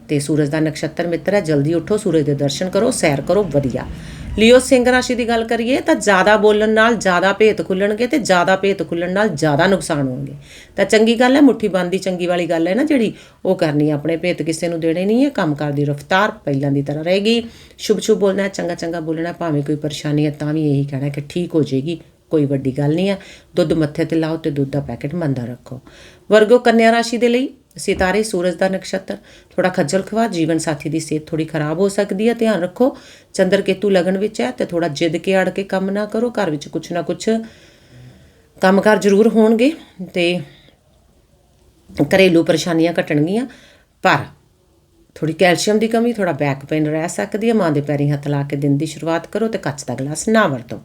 ਤੇ ਸੂਰਜ ਦਾ ਨਕਸ਼ਤਰ ਮਿੱਤਰ ਹੈ, ਜਲਦੀ ਉੱਠੋ, ਸੂਰਜ ਦੇ ਦਰਸ਼ਨ ਕਰੋ, ਸੈਰ ਕਰੋ, ਵਧੀਆ। ਲਿਓ ਸਿੰਘ ਰਾਸ਼ੀ ਦੀ ਗੱਲ ਕਰੀਏ ਤਾਂ ਜ਼ਿਆਦਾ ਬੋਲਣ ਨਾਲ ਜ਼ਿਆਦਾ ਭੇਤ ਖੁੱਲਣਗੇ ਤੇ ਜ਼ਿਆਦਾ ਭੇਤ ਖੁੱਲਣ ਨਾਲ ਜ਼ਿਆਦਾ ਨੁਕਸਾਨ ਹੋਣਗੇ। ਤਾਂ ਚੰਗੀ ਗੱਲ ਹੈ, ਮੁੱਠੀ ਬੰਦੀ ਚੰਗੀ ਵਾਲੀ ਗੱਲ ਹੈ ਨਾ ਜਿਹੜੀ, ਉਹ ਕਰਨੀ ਹੈ। ਆਪਣੇ ਭੇਤ ਕਿਸੇ ਨੂੰ ਦੇਣੇ ਨਹੀਂ ਹੈ ਕੰਮਕਾਰ ਦੀ ਰਫ਼ਤਾਰ ਪਹਿਲਾਂ ਦੀ ਤਰ੍ਹਾਂ ਰਹੇਗੀ। ਸ਼ੁਭ ਸ਼ੁਭ ਬੋਲਣਾ ਚੰਗਾ ਚੰਗਾ ਬੋਲਣਾ ਭਾਵੇਂ ਕੋਈ ਪਰੇਸ਼ਾਨੀ ਹੈ, ਤਾਂ ਵੀ ਇਹੀ ਕਹਿਣਾ ਕਿ ਠੀਕ ਹੋ ਜਾਏਗੀ, ਕੋਈ ਵੱਡੀ ਗੱਲ ਨਹੀਂ ਹੈ। ਦੁੱਧ ਮੱਥੇ ਤੇ ਲਾਓ ਤੇ ਦੁੱਧ ਦਾ ਪੈਕੇਟ ਮੰਦਾ ਰੱਖੋ। ਵਰਗੋ ਕੰਨਿਆ ਰਾਸ਼ੀ ਦੇ ਲਈ ਸਿਤਾਰੇ ਸੂਰਜ ਦਾ ਨਕਸ਼ਤਰ। ਥੋੜਾ ਖੱਜਲ ਖਵਾ ਜੀਵਨ ਸਾਥੀ ਦੀ ਸਿਹਤ ਥੋੜੀ ਖਰਾਬ ਹੋ ਸਕਦੀ ਹੈ। ਧਿਆਨ ਰੱਖੋ, ਚੰਦਰ ਕੇਤੂ ਲਗਨ ਵਿੱਚ ਹੈ ਤੇ ਥੋੜਾ ਜਿੱਦ ਕੇ ਅੜ ਕੇ ਕੰਮ ਨਾ ਕਰੋ। ਘਰ ਵਿੱਚ ਕੁਛ ਨਾ ਕੁਛ ਕੰਮਕਾਰ ਜ਼ਰੂਰ ਹੋਣਗੇ ਤੇ ਘਰੇਲੂ ਪਰੇਸ਼ਾਨੀਆਂ ਘਟਣਗੀਆਂ, ਪਰ ਥੋੜੀ ਕੈਲਸ਼ੀਅਮ ਦੀ ਕਮੀ ਥੋੜਾ ਬੈਕ ਪੇਨ ਰਹਿ ਸਕਦੀ ਹੈ। ਮਾਂ ਦੇ ਪੈਰੀ ਹੱਥ ਲਾ ਕੇ ਦਿਨ ਦੀ ਸ਼ੁਰੂਆਤ ਕਰੋ ਤੇ ਕੱਚ ਦਾ ਗਲਾਸ ਨਾ ਵਰਤੋ।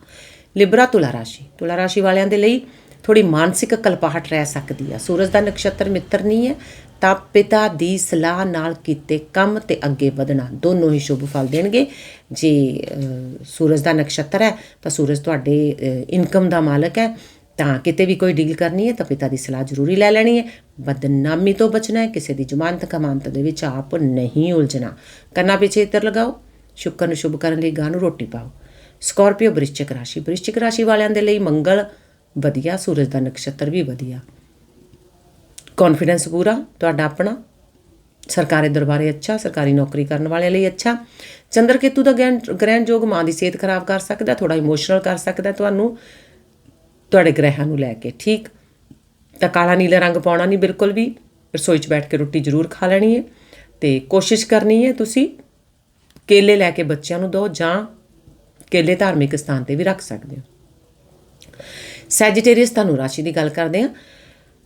ਲਿਬਰਾ ਤੁਲਾ ਰਾਸ਼ੀ। ਤੁਲਾ ਰਾਸ਼ੀ ਵਾਲਿਆਂ ਦੇ ਲਈ ਥੋੜੀ ਮਾਨਸਿਕ ਕਲਪਾਹਟ ਰਹਿ ਸਕਦੀ ਆ। ਸੂਰਜ ਦਾ ਨਕਸ਼ਤਰ ਮਿੱਤਰ ਨਹੀਂ ਹੈ, ਤਾਂ ਪਿਤਾ ਦੀ ਸਲਾਹ ਨਾਲ ਕੀਤੇ ਕੰਮ ਤੇ ਅੱਗੇ ਵਧਣਾ। ਦੋਨੋਂ ਹੀ ਸ਼ੁਭ ਫਲ ਦੇਣਗੇ। ਜੇ ਸੂਰਜ ਦਾ ਨਕਸ਼ਤਰ ਹੈ, ਤਾਂ ਸੂਰਜ ਤੁਹਾਡੇ ਇਨਕਮ ਦਾ ਮਾਲਕ ਹੈ। ਤਾਂ ਕਿਤੇ ਵੀ ਕੋਈ ਡੀਲ ਕਰਨੀ ਹੈ, ਤਾਂ ਪਿਤਾ ਦੀ ਸਲਾਹ ਜ਼ਰੂਰੀ ਲੈ ਲੈਣੀ ਹੈ। ਬਦਨਾਮੀ ਤੋਂ ਬਚਣਾ ਹੈ, ਕਿਸੇ ਦੀ ਜ਼ਮਾਨਤ ਕਮਾਨਤ ਦੇ ਵਿੱਚ ਆਪ ਨਹੀਂ ਉਲਝਣਾ। ਕੰਨਾਂ ਪਿੱਛੇ ਇਤਰ ਲਗਾਓ। ਸ਼ੁਕਰ ਨੂੰ ਸ਼ੁਭ ਕਰਨ ਲਈ ਗਾਂ ਨੂੰ ਰੋਟੀ ਪਾਓ। ਸਕਾਰਪੀਓ, ਬ੍ਰਿਸ਼ਚਿਕ ਰਾਸ਼ੀ। ਬ੍ਰਿਸ਼ਚਿਕ ਰਾਸ਼ੀ ਵਾਲਿਆਂ ਦੇ ਲਈ ਮੰਗਲ ਵਧੀਆ, ਸੂਰਜ ਦਾ ਨਕਸ਼ਤਰ ਵੀ ਵਧੀਆ। ਕੌਨਫੀਡੈਂਸ ਪੂਰਾ, ਤੁਹਾਡਾ ਆਪਣਾ। ਸਰਕਾਰੀ ਦਰਬਾਰੇ ਅੱਛਾ, ਸਰਕਾਰੀ ਨੌਕਰੀ ਕਰਨ ਵਾਲਿਆਂ ਲਈ ਅੱਛਾ। ਚੰਦਰ ਕੇਤੂ ਦਾ ਗ੍ਰਹਿਣ ਗ੍ਰਹਿਣ ਮਾਂ ਦੀ ਸਿਹਤ ਖਰਾਬ ਕਰ ਸਕਦਾ ਥੋੜਾ ਇਮੋਸ਼ਨਲ ਕਰ ਸਕਦਾ ਤੁਹਾਨੂੰ, ਤੁਹਾਡੇ ਗ੍ਰਹਿਾਂ ਨੂੰ ਲੈ ਕੇ, ਠੀਕ? ਤਾਂ ਕਾਲਾ ਨੀਲਾ ਰੰਗ ਪਾਉਣਾ ਨਹੀਂ, ਬਿਲਕੁਲ ਵੀ। ਰਸੋਈ 'ਚ ਬੈਠ ਕੇ ਰੋਟੀ ਜ਼ਰੂਰ ਖਾ ਲੈਣੀ ਹੈ। ਤੇ ਕੋਸ਼ਿਸ਼ ਕਰਨੀ ਹੈ ਤੁਸੀਂ ਕੇਲੇ ਲੈ ਕੇ ਬੱਚਿਆਂ ਨੂੰ ਦਿਓ ਜਾਂ ਕੇਲੇ ਧਾਰਮਿਕ ਸਥਾਨ ਤੇ ਵੀ ਰੱਖ ਸਕਦੇ ਹੋ। ਸੈਜੀਟੇਰੀਅਸ ਧਨੁ ਰਾਸ਼ੀ ਦੀ ਗੱਲ ਕਰਦੇ ਹਾਂ।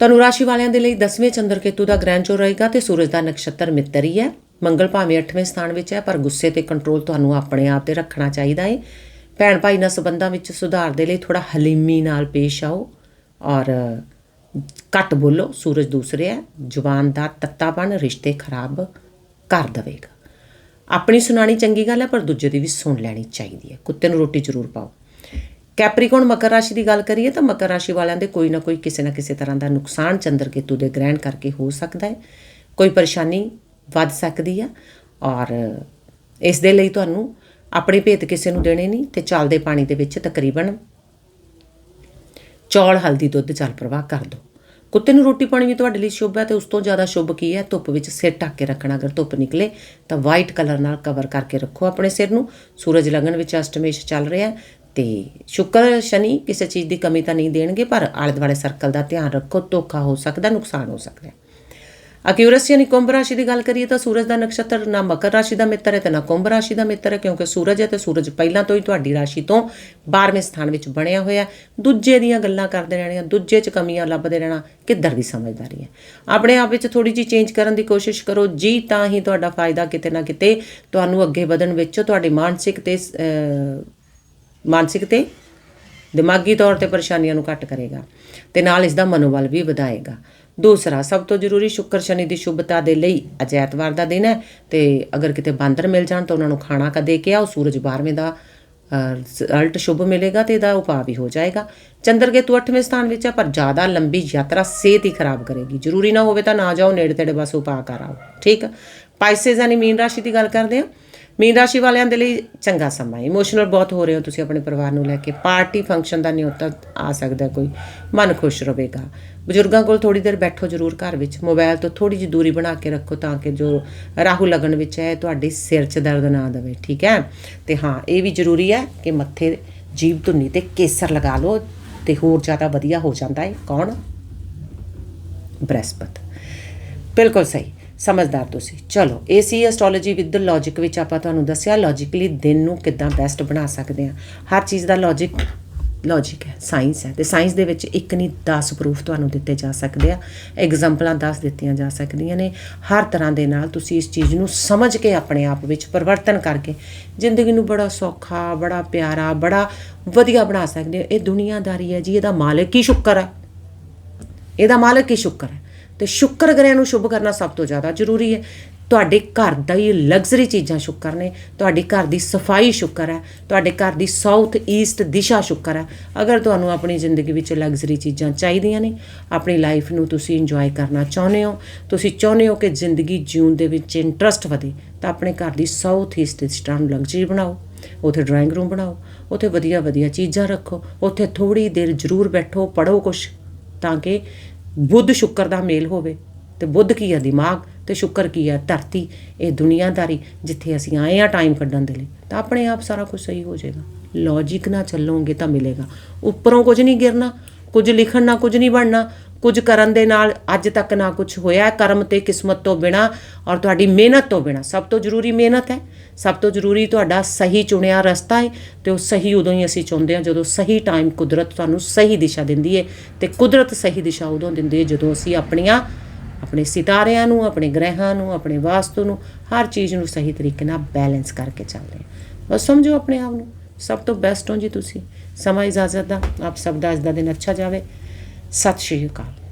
ਧਨੁ ਰਾਸ਼ੀ ਵਾਲਿਆਂ ਦੇ ਲਈ 10ਵੇਂ ਚੰਦਰ ਕੇਤੂ ਦਾ ਗ੍ਰਹਿਣ ਚੋ ਰਹੇਗਾ ਤੇ ਸੂਰਜ ਦਾ ਨਕਸ਼ਤਰ ਮਿੱਤਰ ਹੀ। ਹੈ ਮੰਗਲ ਭਾਵੇਂ 8ਵੇਂ ਸਥਾਨ ਵਿੱਚ ਹੈ, ਪਰ ਗੁੱਸੇ ਤੇ ਕੰਟਰੋਲ ਤੁਹਾਨੂੰ ਆਪਣੇ ਆਪ ਤੇ ਰੱਖਣਾ ਚਾਹੀਦਾ ਹੈ। ਭੈਣ ਭਾਈ ਨਾਲ ਸੰਬੰਧਾਂ ਵਿੱਚ ਸੁਧਾਰ ਦੇ ਲਈ ਥੋੜਾ ਹਲੀਮੀ ਨਾਲ ਪੇਸ਼ ਆਓ ਔਰ ਘੱਟ ਬੋਲੋ, ਸੂਰਜ ਦੂਸਰੇ ਹੈ ਜ਼ੁਬਾਨ ਦਾ ਤੱਤਾਪਣ ਰਿਸ਼ਤੇ ਖਰਾਬ ਕਰ ਦੇਵੇਗਾ। ਆਪਣੀ ਸੁਣਾਣੀ ਚੰਗੀ ਗੱਲ ਹੈ, ਪਰ ਦੂਜੇ ਦੀ ਵੀ ਸੁਣ ਲੈਣੀ ਚਾਹੀਦੀ ਹੈ। ਕੁੱਤੇ ਨੂੰ ਰੋਟੀ ਜ਼ਰੂਰ ਪਾਓ। ਕੈਪਰੀਕੌਨ ਮਕਰ ਰਾਸ਼ੀ ਦੀ ਗੱਲ ਕਰੀਏ ਤਾਂ ਮਕਰ ਰਾਸ਼ੀ ਵਾਲਿਆਂ ਦੇ ਕੋਈ ਨਾ ਕੋਈ ਕਿਸੇ ਨਾ ਕਿਸੇ ਤਰ੍ਹਾਂ ਦਾ ਨੁਕਸਾਨ ਚੰਦਰ ਕੇਤੂ ਦੇ ਗ੍ਰਹਿਣ ਕਰਕੇ ਹੋ ਸਕਦਾ ਹੈ। ਕੋਈ ਪਰੇਸ਼ਾਨੀ ਵੱਧ ਸਕਦੀ ਹੈ ਔਰ ਇਸ ਦੇ ਲਈ ਤੁਹਾਨੂੰ ਆਪਣੇ ਭੇਤ ਕਿਸੇ ਨੂੰ ਦੇਣੇ ਨਹੀਂ ਤੇ ਚੱਲਦੇ ਪਾਣੀ ਦੇ ਵਿੱਚ ਤਕਰੀਬਨ ਚੌਲ, ਹਲਦੀ, ਦੁੱਧ ਜਲ ਪ੍ਰਵਾਹ ਕਰ ਦਿਓ। ਕੁੱਤੇ ਨੂੰ ਰੋਟੀ ਪਾਣੀ ਵੀ ਤੁਹਾਡੇ ਲਈ ਸ਼ੁਭ ਹੈ ਤੇ ਉਸ ਤੋਂ ਜ਼ਿਆਦਾ ਸ਼ੁਭ ਕੀ ਹੈ? ਧੁੱਪ ਵਿੱਚ ਸਿਰ ਢੱਕ ਕੇ ਰੱਖਣਾ। ਅਗਰ ਧੁੱਪ ਨਿਕਲੇ ਤਾਂ ਵਾਈਟ ਕਲਰ ਨਾਲ ਕਵਰ ਕਰਕੇ ਰੱਖੋ ਆਪਣੇ ਸਿਰ ਨੂੰ। ਸੂਰਜ ਲਗਨ ਵਿੱਚ ਅਸ਼ਟਮੇਸ਼ ਚੱਲ ਰਿਹਾ ਤੇ ਸ਼ੁਕਰ ਸ਼ਨੀ ਕਿਸੇ ਚੀਜ਼ ਦੀ ਕਮੀ ਤਾਂ ਨਹੀਂ ਦੇਣਗੇ, ਪਰ ਆਲੇ ਦੁਆਲੇ ਸਰਕਲ ਦਾ ਧਿਆਨ ਰੱਖੋ, ਧੋਖਾ ਹੋ ਸਕਦਾ, ਨੁਕਸਾਨ ਹੋ ਸਕਦਾ ਹੈ। ਅਕਿਊਰਸ ਯਾਨੀ ਕੁੰਭ ਰਾਸ਼ੀ ਦੀ ਗੱਲ ਕਰੀਏ ਤਾਂ ਸੂਰਜ ਦਾ ਨਕਸ਼ਤਰ ਨਾ ਮਕਰ ਰਾਸ਼ੀ ਦਾ ਮਿੱਤਰ ਹੈ ਤੇ ਨਾ ਕੁੰਭ ਰਾਸ਼ੀ ਦਾ ਮਿੱਤਰ ਹੈ, ਕਿਉਂਕਿ ਸੂਰਜ ਹੈ ਤੇ ਸੂਰਜ ਪਹਿਲਾਂ ਤੋਂ ਹੀ ਤੁਹਾਡੀ ਰਾਸ਼ੀ ਤੋਂ 12ਵੇਂ ਸਥਾਨ ਵਿੱਚ ਬਣਿਆ ਹੋਇਆ ਦੂਜੇ ਦੀਆਂ ਗੱਲਾਂ ਕਰਦੇ ਰਹਿਣੀਆਂ ਦੂਜੇ 'ਚ ਕਮੀਆਂ ਲੱਭਦੇ ਰਹਿਣਾ ਕਿੱਧਰ ਦੀ ਸਮਝਦਾਰੀ ਹੈ? ਆਪਣੇ ਆਪ ਵਿੱਚ ਥੋੜੀ ਜਿਹੀ ਚੇਂਜ ਕਰਨ ਦੀ ਕੋਸ਼ਿਸ਼ ਕਰੋ, ਜੀ ਤਾਂ ਹੀ ਤੁਹਾਡਾ ਫਾਇਦਾ ਕਿਤੇ ਨਾ ਕਿਤੇ ਤੁਹਾਨੂੰ ਅੱਗੇ ਵਧਣ ਵਿੱਚ, ਤੁਹਾਡੇ ਮਾਨਸਿਕ ਤੇ ਮਾਨਸਿਕ ਤੇ ਦਿਮਾਗੀ ਤੌਰ ਤੇ ਪਰੇਸ਼ਾਨੀਆਂ ਨੂੰ ਘੱਟ ਕਰੇਗਾ ਤੇ ਨਾਲ ਇਸ ਦਾ ਮਨੋਬਲ ਵੀ ਵਧਾਏਗਾ। ਦੂਸਰਾ, ਸਭ ਤੋਂ ਜ਼ਰੂਰੀ ਸ਼ੁੱਕਰ ਸ਼ਨੀ ਦੀ ਸ਼ੁਭਤਾ ਦੇ ਲਈ ਅੱਜ ਐਤਵਾਰ ਦਾ ਦਿਨ ਹੈ ਤੇ ਅਗਰ ਕਿਤੇ ਬਾਂਦਰ ਮਿਲ ਜਾਣ ਤਾਂ ਉਹਨਾਂ ਨੂੰ ਖਾਣਾ ਕਾ ਦੇ ਕੇ ਆਓ, ਸੂਰਜ 12ਵੇਂ ਦਾ ਰਿਜ਼ਲਟ ਸ਼ੁਭ ਮਿਲੇਗਾ ਤੇ ਇਹਦਾ ਉਪਾਅ ਵੀ ਹੋ ਜਾਏਗਾ। ਚੰਦਰਕੇਤੂ 8ਵੇਂ ਸਥਾਨ ਵਿੱਚ ਹੈ, ਪਰ ਜ਼ਿਆਦਾ ਲੰਬੀ ਯਾਤਰਾ ਸਿਹਤ ਹੀ ਖਰਾਬ ਕਰੇਗੀ। ਜ਼ਰੂਰੀ ਨਾ ਹੋਵੇ ਤਾਂ ਨਾ ਜਾਓ, ਨੇੜੇ ਤੇੜੇ ਬਸ ਉਪਾਅ ਕਰ ਆਓ। ਠੀਕ? ਪਾਈਸੇਸ ਯਾਨੀ ਮੀਨ ਰਾਸ਼ੀ ਦੀ ਗੱਲ ਕਰਦੇ ਹਾਂ। ਮੀਨ ਰਾਸ਼ੀ ਵਾਲਿਆਂ ਦੇ ਲਈ ਚੰਗਾ ਸਮਾਂ ਹੈ। ਇਮੋਸ਼ਨਲ ਬਹੁਤ ਹੋ ਰਹੇ ਹੋ ਤੁਸੀਂ ਆਪਣੇ ਪਰਿਵਾਰ ਨੂੰ ਲੈ ਕੇ। ਪਾਰਟੀ ਫੰਕਸ਼ਨ ਦਾ ਨਿਯੋਤਾ ਆ ਸਕਦਾ ਕੋਈ। ਮਨ ਖੁਸ਼ ਰਹੇਗਾ। ਬਜ਼ੁਰਗਾਂ ਕੋਲ ਥੋੜੀ ਦੇਰ ਬੈਠੋ ਜ਼ਰੂਰ ਘਰ ਵਿੱਚ। ਮੋਬਾਈਲ ਤੋਂ ਥੋੜੀ ਜਿਹੀ ਦੂਰੀ ਬਣਾ ਕੇ ਰੱਖੋ ਤਾਂ ਕਿ ਜੋ ਰਾਹੂ ਲਗਨ ਵਿੱਚ ਹੈ, ਤੁਹਾਡੇ ਸਿਰ 'ਚ ਦਰਦ ਨਾ ਦੇਵੇ। ਠੀਕ ਹੈ? ਤੇ ਹਾਂ, ਇਹ ਵੀ ਜ਼ਰੂਰੀ ਹੈ ਕਿ ਮੱਥੇ, ਜੀਭ ਧੁੰਨੀ ਤੇ ਕੇਸਰ ਲਗਾ ਲਓ ਤੇ ਹੋਰ ਜ਼ਿਆਦਾ ਵਧੀਆ ਹੋ ਜਾਂਦਾ ਹੈ। ਕੌਣ? ਬ੍ਰਹਸਪਤ। ਬਿਲਕੁਲ ਸਹੀ। ਸਮਝਦਾਰ ਤੁਸੀਂ। ਚਲੋ ਇਹ ਸੀ ਐਸਟ੍ਰੋਲੋਜੀ ਵਿਦ ਲੌਜੀਕ ਵਿੱਚ ਆਪਾਂ ਤੁਹਾਨੂੰ ਦੱਸਿਆ ਲੌਜੀਕਲੀ ਦਿਨ ਨੂੰ ਕਿੱਦਾਂ ਬੈਸਟ ਬਣਾ ਸਕਦੇ ਹਾਂ। ਹਰ ਚੀਜ਼ ਦਾ ਲੌਜੀਕ ਲੌਜੀਕ ਹੈ ਸਾਇੰਸ ਹੈ। ਤੇ ਸਾਇੰਸ ਦੇ ਵਿੱਚ ਇੱਕ ਨਹੀਂ 10 ਪ੍ਰੂਫ ਤੁਹਾਨੂੰ ਦਿੱਤੇ ਜਾ ਸਕਦੇ ਆ। ਐਗਜ਼ਾਮਪਲਾਂ 10 ਦਿੱਤੀਆਂ ਜਾ ਸਕਦੀਆਂ ਨੇ। ਹਰ ਤਰ੍ਹਾਂ ਦੇ ਨਾਲ ਤੁਸੀਂ ਇਸ ਚੀਜ਼ ਨੂੰ ਸਮਝ ਕੇ ਆਪਣੇ ਆਪ ਵਿੱਚ ਪਰਿਵਰਤਨ ਕਰਕੇ ਜ਼ਿੰਦਗੀ ਨੂੰ ਬੜਾ ਸੌਖਾ, ਬੜਾ ਪਿਆਰਾ, ਬੜਾ ਵਧੀਆ ਬਣਾ ਸਕਦੇ ਹੋ। ਇਹ ਦੁਨੀਆਦਾਰੀ ਹੈ ਜੀ, ਇਹਦਾ ਮਾਲਕ ਹੀ ਸ਼ੁਕਰ ਹੈ। ਇਹਦਾ ਮਾਲਕ ਹੀ ਸ਼ੁਕਰ ਹੈ। ਤੇ ਸ਼ੁਕਰ ਗ੍ਰਹਿ ਨੂੰ ਸ਼ੁਭ ਕਰਨਾ ਸਭ ਤੋਂ ਜ਼ਿਆਦਾ ਜ਼ਰੂਰੀ ਹੈ। ਤੁਹਾਡੇ ਘਰ ਦਾ ਹੀ ਲਗਜ਼ਰੀ ਚੀਜ਼ਾਂ ਸ਼ੁਕਰ ਨੇ। ਤੁਹਾਡੇ ਘਰ ਦੀ ਸਫ਼ਾਈ ਸ਼ੁਕਰ ਹੈ। ਤੁਹਾਡੇ ਘਰ ਦੀ ਸਾਊਥ ਈਸਟ ਦਿਸ਼ਾ ਸ਼ੁਕਰ ਹੈ। ਅਗਰ ਤੁਹਾਨੂੰ ਆਪਣੀ ਜ਼ਿੰਦਗੀ ਵਿੱਚ ਲਗਜ਼ਰੀ ਚੀਜ਼ਾਂ ਚਾਹੀਦੀਆਂ ਨੇ, ਆਪਣੀ ਲਾਈਫ ਨੂੰ ਤੁਸੀਂ ਇੰਜੋਏ ਕਰਨਾ ਚਾਹੁੰਦੇ ਹੋ, ਤੁਸੀਂ ਚਾਹੁੰਦੇ ਹੋ ਕਿ ਜ਼ਿੰਦਗੀ ਜਿਉਣ ਦੇ ਵਿੱਚ ਇੰਟਰਸਟ ਵਧੇ, ਤਾਂ ਆਪਣੇ ਘਰ ਦੀ ਸਾਊਥ ਈਸਟ ਦਿਸ਼ਾ ਨੂੰ ਲਗਜ਼ਰੀ ਬਣਾਓ। ਉਥੇ ਡਰਾਇੰਗ ਰੂਮ ਬਣਾਓ। ਉਥੇ ਵਧੀਆ ਵਧੀਆ ਚੀਜ਼ਾਂ ਰੱਖੋ। ਉਥੇ ਥੋੜੀ ਦੇਰ ਜ਼ਰੂਰ ਬੈਠੋ ਪੜੋ ਕੁਛ, ਤਾਂ ਕਿ ਬੁੱਧ ਸ਼ੁੱਕਰ ਦਾ ਮੇਲ ਹੋਵੇ ਤੇ ਬੁੱਧ ਕੀ ਹੈ ਦਿਮਾਗ ਤੇ ਸ਼ੁੱਕਰ ਕੀ ਹੈ ਧਰਤੀ, ਇਹ ਦੁਨੀਆਦਾਰੀ ਜਿੱਥੇ ਅਸੀਂ ਆਏ ਆ ਟਾਈਮ ਕੱਢਣ ਦੇ ਲਈ, ਤਾਂ ਆਪਣੇ ਆਪ ਸਾਰਾ ਕੁਝ ਸਹੀ ਹੋ ਜਾਏਗਾ। ਲੌਜੀਕ ਨਾਲ ਚੱਲੋਗੇ ਤਾਂ ਮਿਲੇਗਾ। ਉੱਪਰੋਂ ਕੁਝ ਨਹੀਂ ਗਿਰਨਾ, ਕੁਝ ਲਿਖਣ ਨਾਲ ਕੁਝ ਨਹੀਂ ਬਣਨਾ ਕੁਝ ਕਰਨ ਦੇ ਨਾਲ ਅੱਜ ਤੱਕ ਨਾ ਕੁਝ ਹੋਇਆ। ਕਰਮ ਤੇ ਕਿਸਮਤ ਤੋਂ ਬਿਨਾ ਔਰ ਤੁਹਾਡੀ ਮਿਹਨਤ ਤੋਂ ਬਿਨਾ ਸਭ ਤੋਂ ਜ਼ਰੂਰੀ ਮਿਹਨਤ ਹੈ। ਸਭ ਤੋਂ ਜ਼ਰੂਰੀ ਤੁਹਾਡਾ ਸਹੀ ਚੁਣਿਆ ਰਸਤਾ ਹੈ ਤੇ ਉਹ ਸਹੀ ਉਦੋਂ ਹੀ ਅਸੀਂ ਚੁਣਦੇ ਹਾਂ ਜਦੋਂ ਸਹੀ ਟਾਈਮ ਕੁਦਰਤ ਤੁਹਾਨੂੰ ਸਹੀ ਦਿਸ਼ਾ ਦਿੰਦੀ ਹੈ ਤੇ ਕੁਦਰਤ ਸਹੀ ਦਿਸ਼ਾ ਉਦੋਂ ਦਿੰਦੀ ਹੈ ਜਦੋਂ ਅਸੀਂ ਆਪਣੀਆਂ, ਆਪਣੇ ਸਿਤਾਰਿਆਂ ਨੂੰ, ਆਪਣੇ ਗ੍ਰਹਿਾਂ ਨੂੰ, ਆਪਣੇ ਵਾਸਤੂ ਨੂੰ ਹਰ ਚੀਜ਼ ਨੂੰ ਸਹੀ ਤਰੀਕੇ ਨਾਲ ਬੈਲੈਂਸ ਕਰਕੇ ਚੱਲਦੇ ਹਾਂ। ਬਸ ਸਮਝੋ ਆਪਣੇ ਆਪ ਨੂੰ। ਸਭ ਤੋਂ ਬੈਸਟ ਹੋ ਜੀ ਤੁਸੀਂ। ਸਮਾਂ ਇਜਾਜ਼ਤ ਦਾ। ਆਪ ਸਭ ਦਾ ਅੱਜ ਦਾ ਦਿਨ ਅੱਛਾ ਜਾਵੇ। ਸਤਿ ਸ਼੍ਰੀ ਅਕਾਲ।